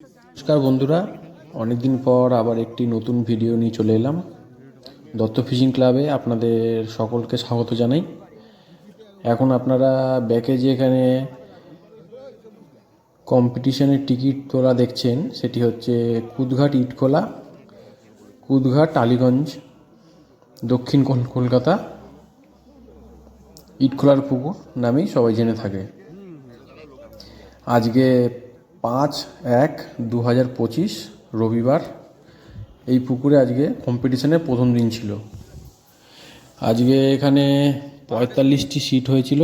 নমস্কার বন্ধুরা, অনেকদিন পর আবার একটি নতুন ভিডিও নিয়ে চলে এলাম। দত্ত ফিশিং ক্লাবে আপনাদের সকলকে স্বাগত জানাই। এখন আপনারা ব্যাকে যে এখানে কম্পিটিশনের টিকিট তোলা দেখছেন, সেটি হচ্ছে কুদঘাট ইটখোলা, কুদঘাট টালিগঞ্জ, দক্ষিণ কলকাতা, ইটখোলার পুকুর নামেই সবাই জেনে থাকে। আজকে পাঁচ এক দু হাজার পঁচিশ রবিবার এই পুকুরে আজকে কম্পিটিশনের প্রথম দিন ছিল। আজকে এখানে পঁয়তাল্লিশটি সিট হয়েছিল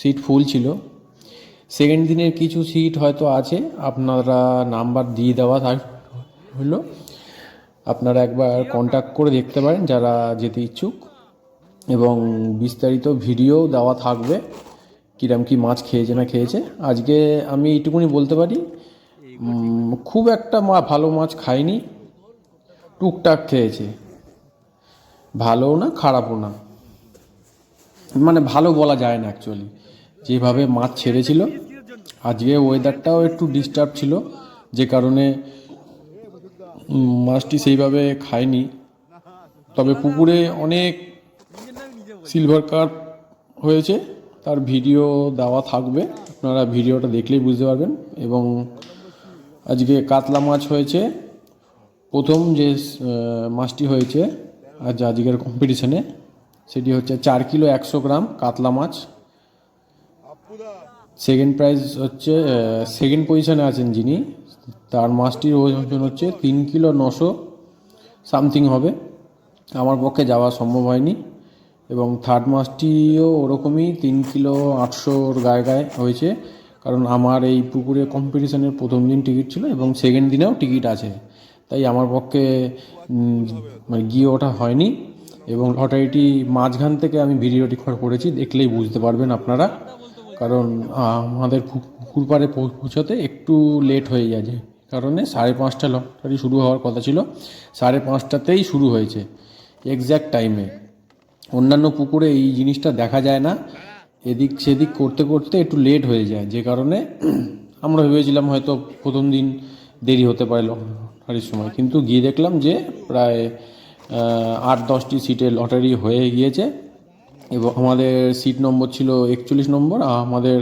সিট ফুল ছিল। সেকেন্ড দিনের কিছু সিট হয়তো আছে, আপনারা নাম্বার দিয়ে দেওয়া হলো আপনারা একবার কন্ট্যাক্ট করে দেখতে পারেন যারা যেতে ইচ্ছুক। এবং বিস্তারিত ভিডিও দেওয়া থাকবে, কিরম কি মাছ খেয়েছে না খেয়েছে। আজকে আমি এইটুকুনি বলতে পারি খুব একটা মা ভালো মাছ খাইনি টুকটাক খেয়েছে। ভালোও না খারাপও না। মানে ভালো বলা যায় না অ্যাকচুয়ালি যেভাবে মাছ ছেড়েছিল আজকে ওয়েদারটাও একটু ডিস্টার্ব ছিল। যে কারণে মাছটি সেইভাবে খায়নি। তবে পুকুরে অনেক সিলভার কার্প হয়েছে। তার ভিডিও দেওয়া থাকবে। আপনারা ভিডিওটা দেখলেই বুঝতে পারবেন। এবং আজকে কাতলা মাছ হয়েছে। প্রথম যে মাছটি হয়েছে, আজ আজকের কম্পিটিশনে সেটি হচ্ছে চার কিলো একশো গ্রাম কাতলা মাছ। সেকেন্ড প্রাইজ হচ্ছে সেকেন্ড পজিশনে আছেন যিনি। তার মাছটির ওজন হচ্ছে তিন কিলো নশো সামথিং হবে। আমার পক্ষে যাওয়া সম্ভব হয়নি। এবং থার্ড মাছটিও ওরকমই তিন কিলো আটশোর গায়ে গায়ে হয়েছে। কারণ আমার এই পুকুরে কম্পিটিশনের প্রথম দিন টিকিট ছিল এবং সেকেন্ড দিনেও টিকিট আছে। তাই আমার পক্ষে মানে গিয়ে ওঠা হয়নি এবং লটারিটি মাঝখান থেকে আমি ভিডিওটি কর- করেছি, দেখলেই বুঝতে পারবেন আপনারা। কারণ আমাদের পুকুর পাড়ে পৌঁছাতে একটু লেট হয়ে যায় কারণে সাড়ে পাঁচটা লটারি শুরু হওয়ার কথা ছিল। সাড়ে পাঁচটাতেই শুরু হয়েছে এক্স্যাক্ট টাইমে অন্যান্য পুকুরে এই জিনিসটা দেখা যায় না। এদিক সেদিক করতে করতে একটু লেট হয়ে যায়। যে কারণে আমরা ভেবেছিলাম হয়তো প্রথম দিন দেরি হতে পারে লটারির সময়। কিন্তু গিয়ে দেখলাম যে প্রায় আট দশটি সিটে লটারি হয়ে গিয়েছে। এবং আমাদের সিট নম্বর ছিল একচল্লিশ নম্বর আমাদের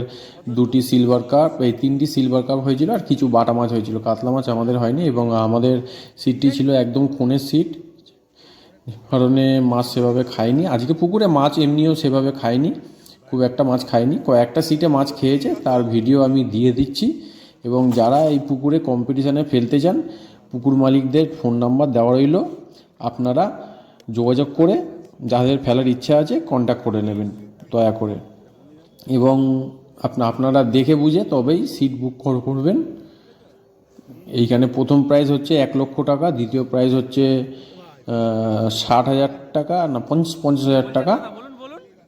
দুটি সিলভার কাপ এই তিনটি সিলভার কাপ হয়েছিল, আর কিছু বাটা মাছ হয়েছিল। কাতলা মাছ আমাদের হয়নি, এবং আমাদের সিটটি ছিল একদম কোণের সিট কারণে মাছ সেভাবে খায়নি আজকে পুকুরে মাছ এমনিও সেভাবে খায়নি খুব একটা মাছ খায়নি কয়েকটা সিটে মাছ খেয়েছে, তার ভিডিও আমি দিয়ে দিচ্ছি। এবং যারা এই পুকুরে কম্পিটিশানে ফেলতে চান, পুকুর মালিকদের ফোন নাম্বার দেওয়া রইল। আপনারা যোগাযোগ করে যাদের ফেলার ইচ্ছা আছে কন্ট্যাক্ট করে নেবেন, দয়া করে। এবং আপনা, আপনারা দেখে বুঝে তবেই সিট বুক কর- করবেন। এইখানে প্রথম প্রাইজ হচ্ছে এক লক্ষ টাকা, দ্বিতীয় প্রাইজ হচ্ছে ষাট হাজার টাকা, না পঞ্চাশ পঞ্চাশ হাজার টাকা।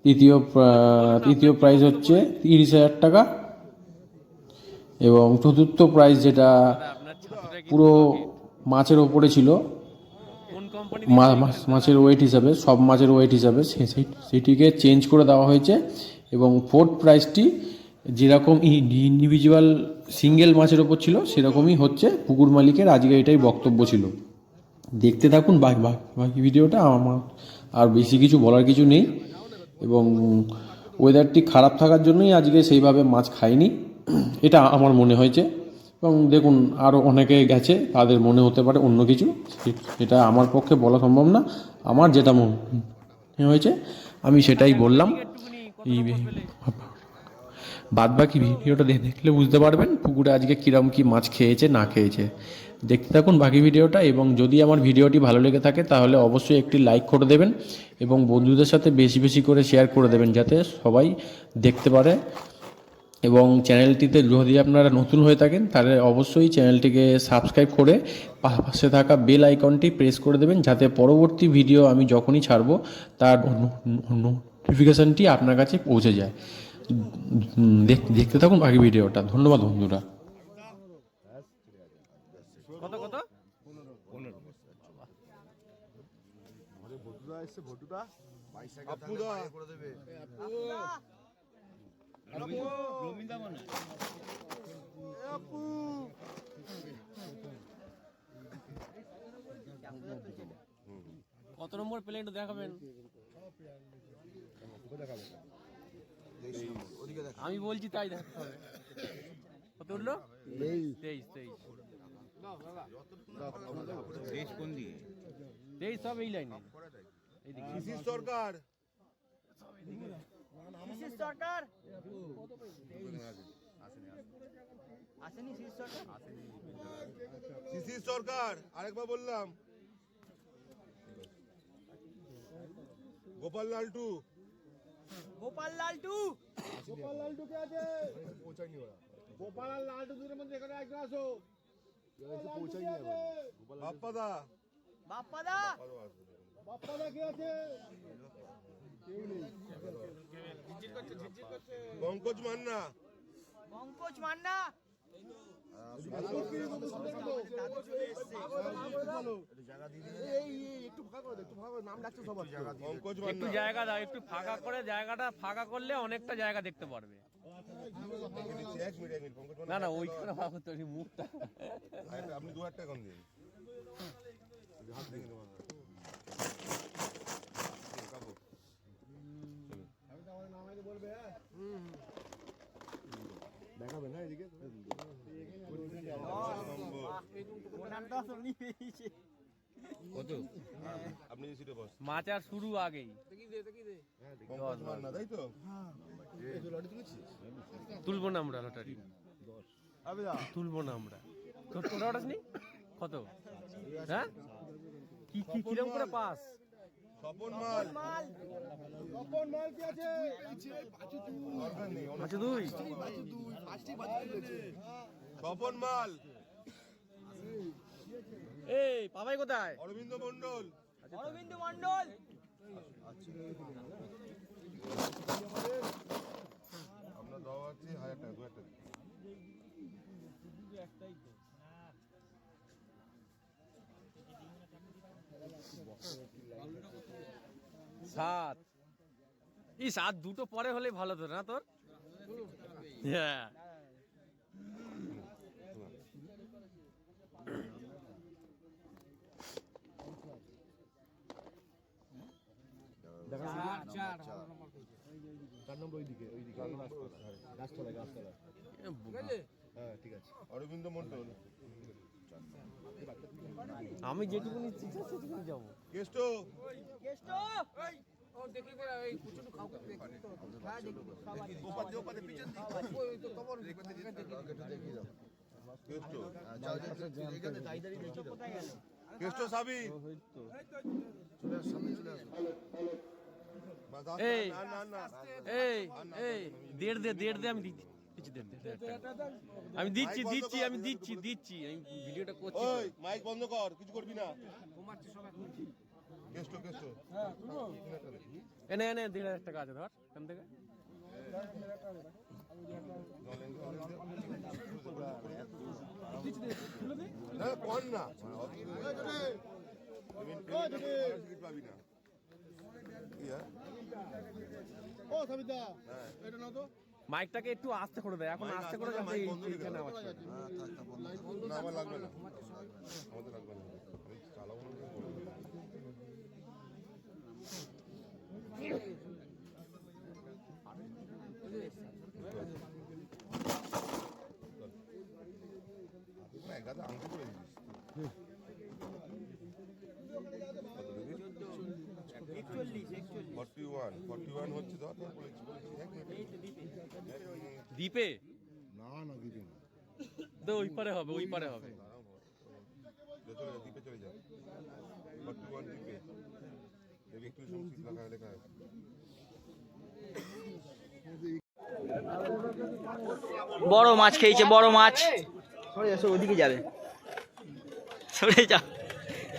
তৃতীয় তৃতীয় প্রাইজ হচ্ছে তিরিশ হাজার টাকা এবং চতুর্থ প্রাইজ যেটা পুরো মাছের ওপরে ছিল মাছের ওয়েট হিসাবে, সব মাছের ওয়েট হিসাবে সেটিকে চেঞ্জ করে দেওয়া হয়েছে এবং ফোর্থ প্রাইজটি যেরকম ইন্ডিভিজুয়াল সিঙ্গেল মাছের ওপর ছিল, সেরকমই হচ্ছে পুকুর মালিকের, আজকে এটাই বক্তব্য ছিল। দেখতে থাকুন বাকি ভিডিওটা আমার আর বেশি কিছু বলার কিছু নেই। এবং ওয়েদারটি খারাপ থাকার জন্যই আজকে সেইভাবে মাছ খাইনি। এটা আমার মনে হয়েছে। এবং দেখুন আরও অনেকে গেছে, তাদের মনে হতে পারে অন্য কিছু। এটা আমার পক্ষে বলা সম্ভব না। আমার যেটা মনে হয়েছে, আমি সেটাই বললাম। বাদ বাকি ভিডিওটা দেখলে বুঝতে পারবেন পুকুরে আজকে কিরম কি মাছ খেয়েছে, না খেয়েছে। দেখতে থাকুন বাকি ভিডিওটা এবং যদি আমার ভিডিওটি ভালো লেগে থাকে তাহলে অবশ্যই একটি লাইক করে দেবেন এবং বন্ধুদের সাথে বেশি বেশি করে শেয়ার করে দেবেন যাতে সবাই দেখতে পারে। এবং চ্যানেলটিতে যদি আপনারা নতুন হয়ে থাকেন তাহলে অবশ্যই চ্যানেলটিকে সাবস্ক্রাইব করে পাশে থাকা বেল আইকনটি প্রেস করে দেবেন যাতে পরবর্তী ভিডিও আমি যখনই ছাড়বো তার নোটিফিকেশানটি আপনার কাছে পৌঁছে যায়। দেখ- দেখতে থাকুন বাকি ভিডিওটা। ধন্যবাদ বন্ধুরা। ভটুটা কত নম্বর প্লেন দেখাবেন? আমি বলছি তাই দেখাতে হবে কত উঠল? তেইশ। তেইশ তেইশ। কোন তেইশ সব এই লাইনে শিশির সরকার শিশির সরকার আসেনি শিশির সরকার আরেকবার বললাম। গোপাল লালটু। গোপাল লালটু। গোপাল লালটু কে আছে? গোপাল আর লালটু দুটোর মধ্যে এখানে একজন আসো। বাপ্পাদা। বাপ্পাদা। বাপ্পাদা পঙ্কজ মান্না। পঙ্কজ মান্না? পঙ্কজ একটু মান্না জায়গা দাও একটু ফাঁকা করে জায়গাটা ফাঁকা করলে অনেকটা জায়গা দেখতে পারবে। না না ওইখানে মুখটা। আপনি দু হাজার টাকা দিন হাত ভেঙে দেবো আমরা। কাকু। দেখাবেন না এদিকে ওনার দশ উনি পেয়েছে কত আপনি সিটে বস মাছ আর শুরু আগেই তুলবো না আমরা। লটারি তুলবো না আমরা কত? হ্যাঁ? কি কি কিরম করে পাস? স্বপন মাল। মাল। স্বপন মাল কি আছে? দরকার আচ্ছা দুই? স্বপন মাল। এই পাবাই কোথায়? অরবিন্দ মন্ডল অরবিন্দ মন্ডল আমরা দেওয়া আছে হাজার টাকা দু হাজার টাকা সাত। ই সাত দুটো পরে হলে ভালো তো না তোর? হ্যাঁ হ্যাঁ ঠিক আছে। অরবিন্দ মন্ডল। আমি যেটুকু নিচ্ছি সেটুকুনি যাব কেষ্ট কেষ্ট কেষ্ট সাবি এই দেড় দে দেড় দে আমি দিচ্ছি আমি দিচ্ছি দিচ্ছি আমি দিচ্ছি দিচ্ছি আমি ভিডিওটা করছি। ওই মাইক বন্ধ কর কিছু করবি না। কেষ্ট কেষ্ট এনে এনে দেড় হাজার টাকা আছে ধর এখান থেকে। না না। টিকিট পাবি না হ্যাঁ? মাইকটাকে একটু আস্তে করে দেয়। এখন আস্তে করে যাবে এই- এইখানে আওয়াজ করে। না আমার লাগবে না। আমাদের লাগবে না। আমি চালাবো না এক গাদা আংটি করে this forty one forty one হচ্ছে ধর ধর বলেছি বলেছি এক মিনিট দ্বীপে? না না না। তো ওই পারে হবে ওই পারে হবে। চলে যা দ্বীপে চলে যা। ফর্টি ওয়ান দ্বীপে। দেখবি একটু সংস্কৃত লেখা লেখা বড় মাছ খেয়েছে বড় মাছ। সরে এসো ওদিকে যাবে। সরে যা।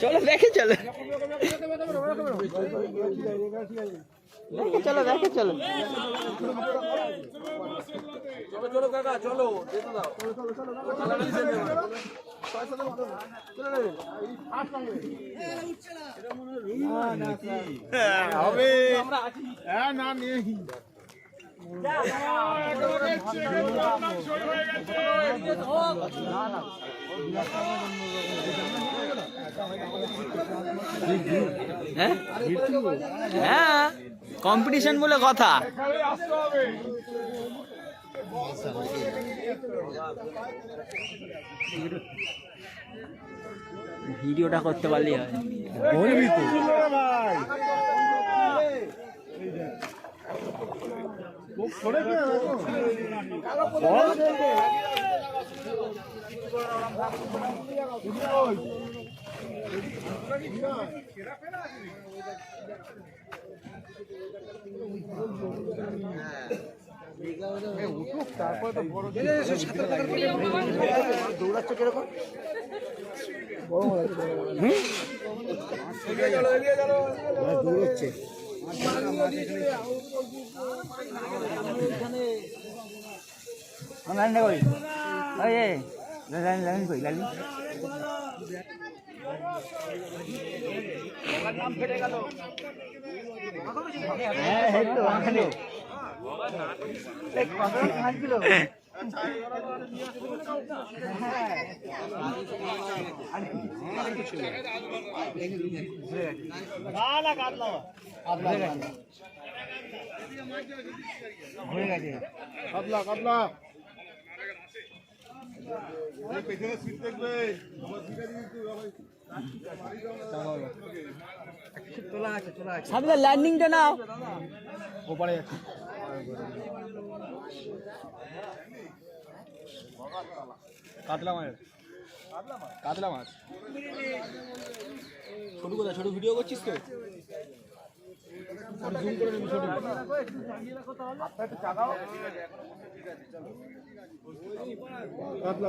চলো দেখে চলো। দেখে চলো দেখে চলো। হবে হ্যাঁ।, হ্যাঁ। কম্পিটিশন বলে কথা। ভিডিওটা করতে পারলেই হয়। লাইনটা কই ওই কীরকম লাইন লাইন কই লাইন হ্যাঁ এই তো কাতলা এই পেছনে সিট দেখবে আমার সিটে সাবিদা ল্যান্ডিংটা নাও। ওপারে। কাতলা মাছ। কাতলা মাছ। ছোট কোথায়? ছোট ভিডিও করছিস তো? জুম করে নিবি ছোট। কাতলা!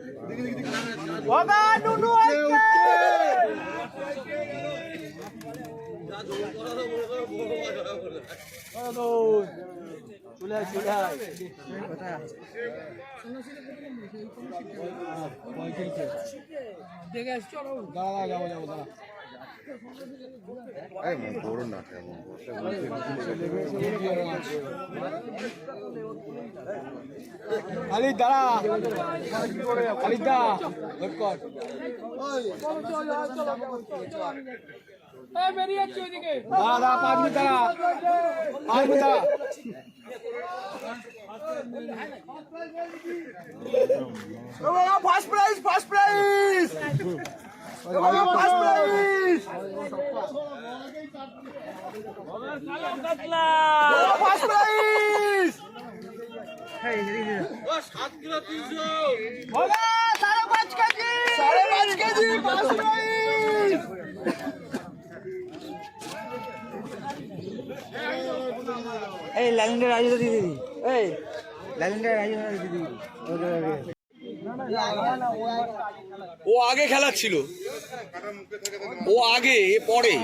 আর বড় হয়ে যাবে কি ভগা নুনু দাঁড়া যাব যাব দাঁড়া। আলি দাঁড়া আলি দা লোক কর দাঁড়া দাঁড়া পাঁচ মিনিট দাঁড়া পাঁচ মিনিট দাঁড়া first prize first prize first prize first সাড়ে পাঁচ কেজি সাড়ে পাঁচ কেজি ফার্স্ট প্রাইজ এই লাইনটা রাজু দিদি। এই লাইনটা রাজু দিদি ও আগে খেলাচ্ছিল ও আগে এ পরে।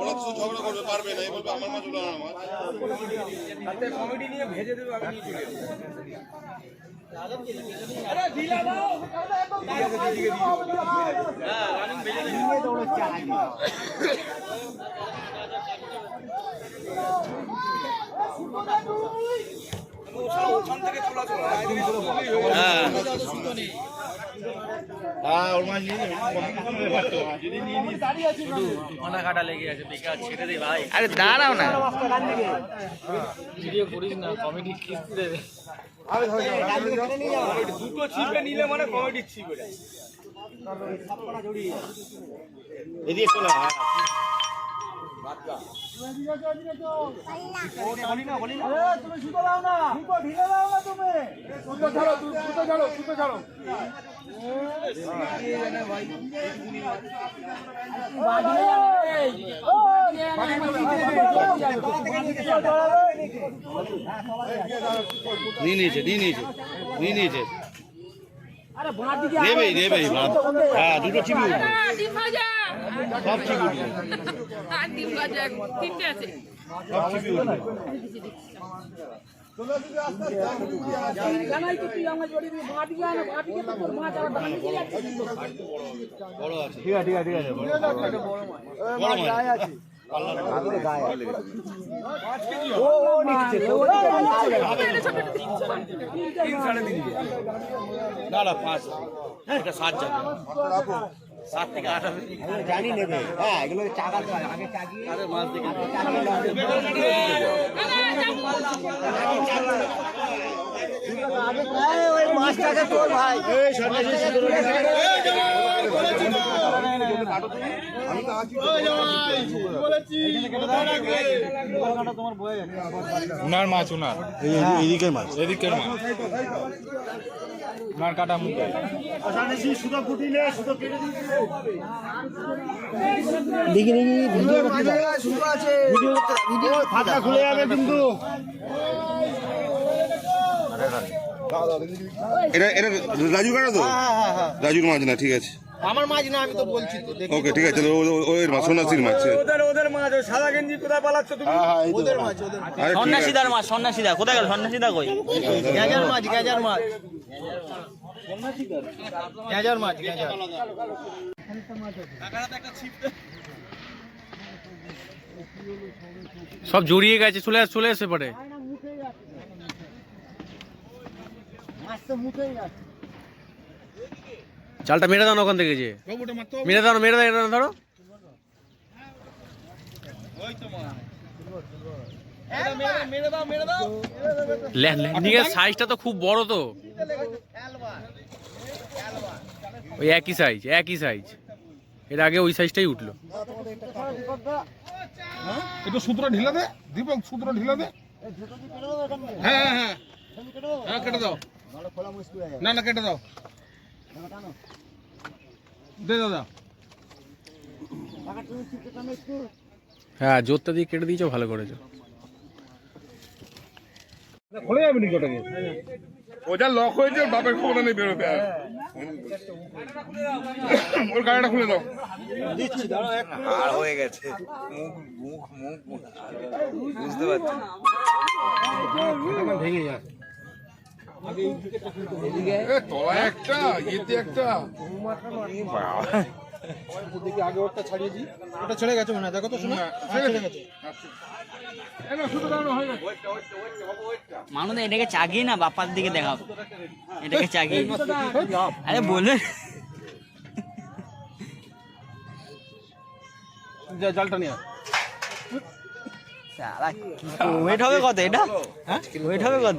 ওরা তো ঝগড়া করবে পারবে না হ্যাঁ হ্যাঁ ওর মাছ নিয়ে আরে দাঁড়াও না দুটো ছিপে নিলে মানে কমেডি ছিপ এদিকে চলে আয়। সুতো ছাড়ো সুতো ছাড়ো সুতো ছাড়ো নিয়ে নিয়েছে নিয়ে নিয়েছে। নিয়ে নিয়েছে নেবেই নেবেই হ্যাঁ দুটো উঠবে। না, ডিম ভাজা সব উঠবে। না পাঁচ। এটা সাত জানি নেবে। হ্যাঁ এগুলো চাকা তো আগে চাগিয়ে মাছ মাছটাকে তোর ভাই। আমি তো আছি উনার মাছ উনার এইদিকের মাছ। এদিকের মাছ। উনার কাটা মুখে। দেখি দেখি ভিডিও ভিডিও খুলে যাবে কিন্তু এটা এটা রাজু কাটা তো? রাজুর মাছ না ঠিক আছে। আমার মাছ না আমি তো বলছি তো ওকে ঠিক আছে তাহলে ও- ও- ওই মাছ সোনাশির মাছ। ওদের ওদের মাছ ওই সাদা গেঞ্জি কোথায় পালাচ্ছ তুমি? ওদের মাছ ওদের আছে। সন্ন্যাসীদার মাছ সন্ন্যাসীদা কোথায় গেল সন্ন্যাসীদা কই? গেজার মাছ গেজার মাছ। মাছ সব জড়িয়ে গেছে চলে চলে আসে পরে তো চালটা মেরে দাও ওখান থেকে যে। মেরে দাও মেরে দাও এটা না ধরো। ল্যান্ডিং এর সাইজটা তো খুব বড় তো। ওই একই সাইজ একই সাইজ এর আগে ওই সাইজটাই উঠল। একটু সূত্র ঢিলা দে দীপক সূত্র ঢিলা দে। হ্যাঁ হ্যাঁ হ্যাঁ। হ্যাঁ কেটে দাও। না না কেটে দাও। দে দাদা হ্যাঁ জোরটা দিয়ে কেটে দিয়েছ ভালো করেছ। খুলে যাবে নাকি ওটাকে? ওটা লক হয়েছে বাপের খবর নেই বেরোবে আর। ওর গাড়িটা খুলে দাও। আর হয়ে গেছে। মুখ মুখ মুখ বুঝতে পারছি। এ, তলায় একটা ইয়েতে একটা। ওটা ছেড়ে গেছে মনে হয়। দেখো তো শোনা। ছেড়ে হয়ে গেছে। মানুষ এটাকে চাগিয়ে না বাপার দিকে দেখাও। এটাকে চাগিয়ে। আরে বলে। জালটা নিয়ে ওয়েট হবে কত? এটা? ওয়েট হবে কত?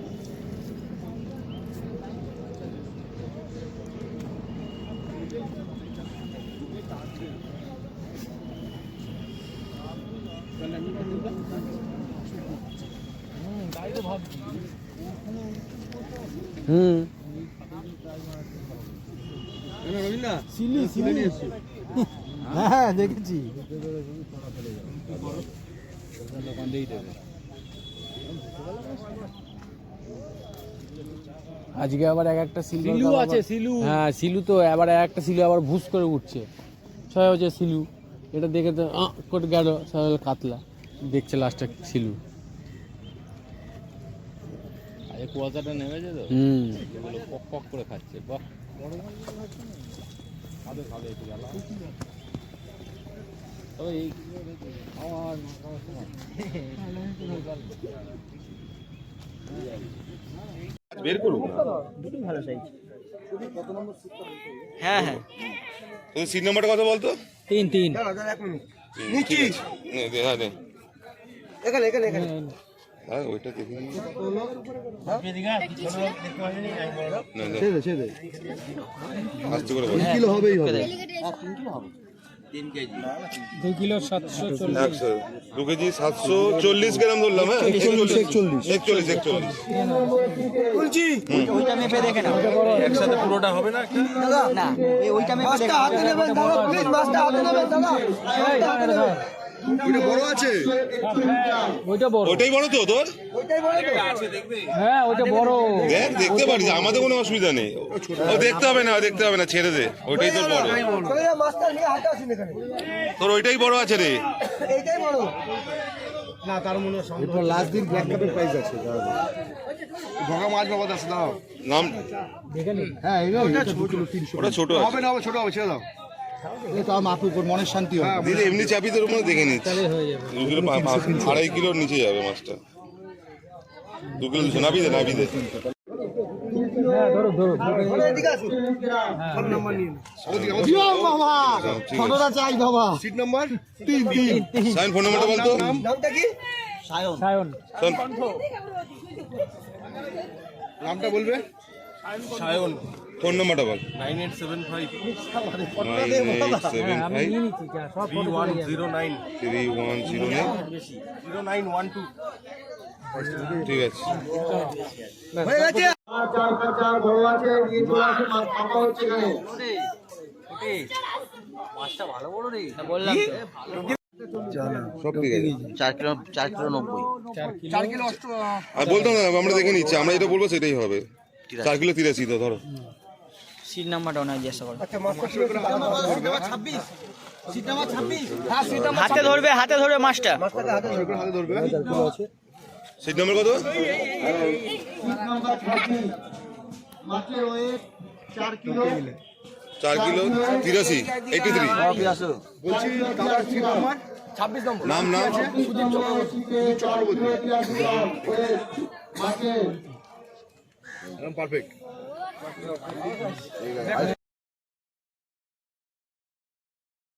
হুম। হ্যাঁ দেখেছি। আজকে আবার এক একটা সিলু আছে সিলু। হ্যাঁ সিলু তো আবার এক একটা সিলু আবার ভুস করে উঠছে। সবাই হচ্ছে সিলু এটা দেখে তো করে গেল সবাই বলে কাতলা। দেখছে লাস্টে সিলু আরে কুয়াশাটা নেমেছে তো। হুম। এগুলো পক পক করে খাচ্ছে বাহ। বের ভালো সাইজ হ্যাঁ হ্যাঁ। তোর সিট নাম্বারটা কথা বলতো? তিন তিন। নিচ্ছি হ্যাঁ দে। এখানে এখানে এখানে। হ্যাঁ ওইটা দেখে নিই। না, না, ছেড়ে ছেড়ে আস্তে করে বল। কিলো হবেই হবে। দু কেজি সাতশো চল্লিশ গ্রাম ধরলাম হ্যাঁ? একচল্লিশ একচল্লিশ। একচল্লিশ ওইটা মেপে দেখে না একসাথে পুরোটা হবে না না ওইটা মেপে দেখে হাতে নেবেন দাদা প্লিজ হাতে নেবেন দাদা। ওইটা বড় আছে? ওটাই বড়। তো তোর? ওইটাই বড়। তো দেখ দেখতে পারিস আমাদের কোনো অসুবিধা নেই। ও দেখতে হবে না দেখতে হবে না ছেড়ে দে ওইটাই তোর বড়। তোর ওইটাই বড় আছে রে। এইটাই বড় না তার মনে হয় লাস্ট দিন ব্ল্যাক কাপের প্রাইস আছে ভগা মাছ বাবা দাস দাও নাম হ্যাঁ ছোট ওটা ছোট হবে না হবে ছোট হবে ছেড়ে দাও। এই তো আমার মনের শান্তি হবে। দিদি এমনি উপরে দেখে নিচ্ছি। দু কিলো পা- পা- আড়াই কিলোর নিচে যাবে মাছটা। দু কিলো নাবি দে নাবি দে। ছোটটা চাই বাবা। Seat number? তিন তিন সাইন ফোন নাম্বারটা বলতো? নামটা কি? নামটা বলবে? সায়ন ফোন নাম্বারটা বল। Nine eight seven five. Nine eight seven five. Three one zero nine. Three one zero nine zero nine one two. ঠিক আছে। হয়ে গেছে বললাম সব ঠিক আছে। চার কিলো চার আর বলতাম না আমরা দেখে নিচ্ছি আমরা যেটা বলব সেটাই হবে। চার কিলো তিরাশি তো ধরো। সিট নাম্বারটা ওনার জিজ্ঞাসা করো। আচ্ছা ছাব্বিশ। সিট নাম্বার হ্যাঁ সিট হাতে ধরবে হাতে ধরবে মাছটা সিট নাম্বার কত? চার কিলো। চার কিলো তিরাশি এইটি থ্রি বলছি দাদার সিট নাম্বার ছাব্বিশ নম্বর। নাম নাম? চক্রবর্তী। Perfect Obrigado.